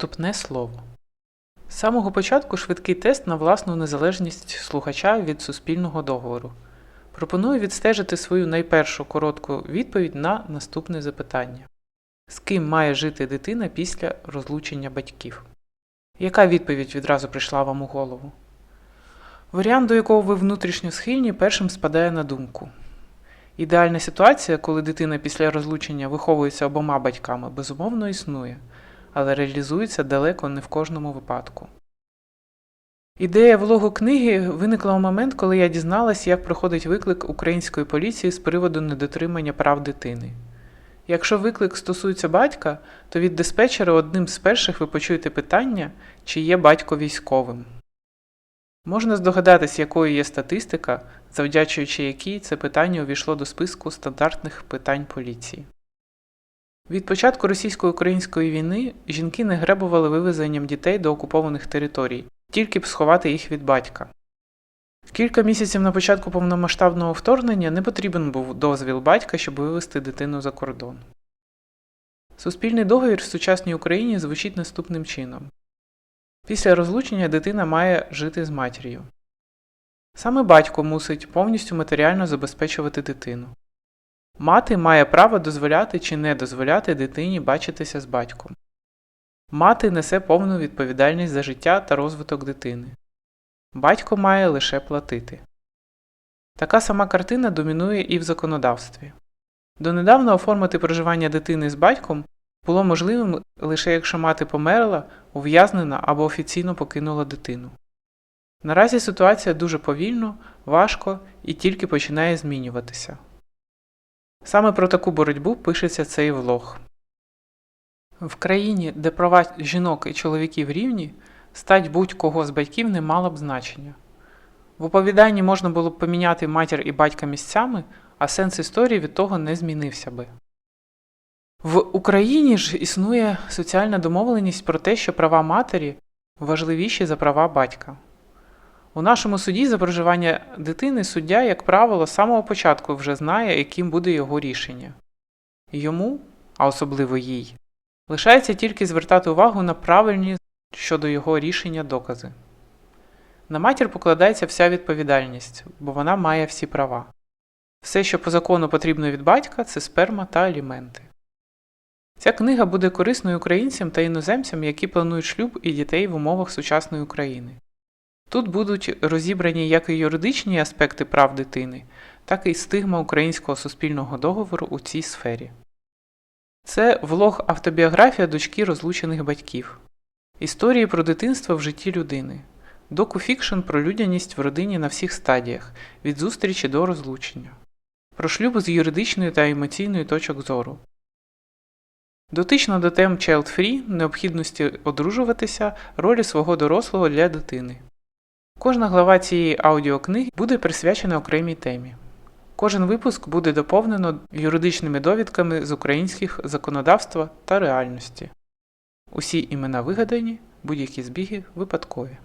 Вступне слово. З самого початку швидкий тест на власну незалежність слухача від суспільного договору. Пропоную відстежити свою найпершу коротку відповідь на наступне запитання: З ким має жити дитина після розлучення батьків? Яка відповідь відразу прийшла вам у голову? Варіант, до якого ви внутрішньо схильні, першим спадає на думку. Ідеальна ситуація, коли дитина після розлучення виховується обома батьками, безумовно існує, але реалізується далеко не в кожному випадку. Ідея влогу книги виникла у момент, коли я дізналась, як проходить виклик української поліції з приводу недотримання прав дитини. Якщо виклик стосується батька, то від диспетчера одним з перших ви почуєте питання, чи є батько військовим. Можна здогадатись, якою є статистика, завдячуючи якій це питання увійшло до списку стандартних питань поліції. Від початку російсько-української війни жінки не гребували вивезенням дітей до окупованих територій, тільки б сховати їх від батька. Кілька місяців на початку повномасштабного вторгнення не потрібен був дозвіл батька, щоб вивезти дитину за кордон. Суспільний договір в сучасній Україні звучить наступним чином. Після розлучення дитина має жити з матір'ю. Саме батько мусить повністю матеріально забезпечувати дитину. Мати має право дозволяти чи не дозволяти дитині бачитися з батьком. Мати несе повну відповідальність за життя та розвиток дитини. Батько має лише платити. Така сама картина домінує і в законодавстві. Донедавна оформити проживання дитини з батьком було можливим лише якщо мати померла, ув'язнена або офіційно покинула дитину. Наразі ситуація дуже повільно, важко і тільки починає змінюватися. Саме про таку боротьбу пишеться цей влог. В країні, де права жінок і чоловіків рівні, стать будь-кого з батьків не мала б значення. В оповіданні можна було б поміняти матір і батька місцями, а сенс історії від того не змінився би. В Україні ж існує соціальна домовленість про те, що права матері важливіші за права батька. У нашому суді за проживання дитини суддя, як правило, з самого початку вже знає, яким буде його рішення. Йому, а особливо їй, лишається тільки звертати увагу на правильні щодо його рішення докази. На матір покладається вся відповідальність, бо вона має всі права. Все, що по закону потрібно від батька, це сперма та аліменти. Ця книга буде корисною українцям та іноземцям, які планують шлюб і дітей в умовах сучасної України. Тут будуть розібрані як і юридичні аспекти прав дитини, так і стигма українського суспільного договору у цій сфері. Це влог автобіографія дочки розлучених батьків, історії про дитинство в житті людини, докуфікшн про людяність в родині на всіх стадіях від зустрічі до розлучення, про шлюб з юридичної та емоційної точок зору. Дотично до тем child-free, необхідності одружуватися, ролі свого дорослого для дитини. Кожна глава цієї аудіокниги буде присвячена окремій темі. Кожен випуск буде доповнено юридичними довідками з українських законодавства та реальності. Усі імена вигадані, будь-які збіги випадкові.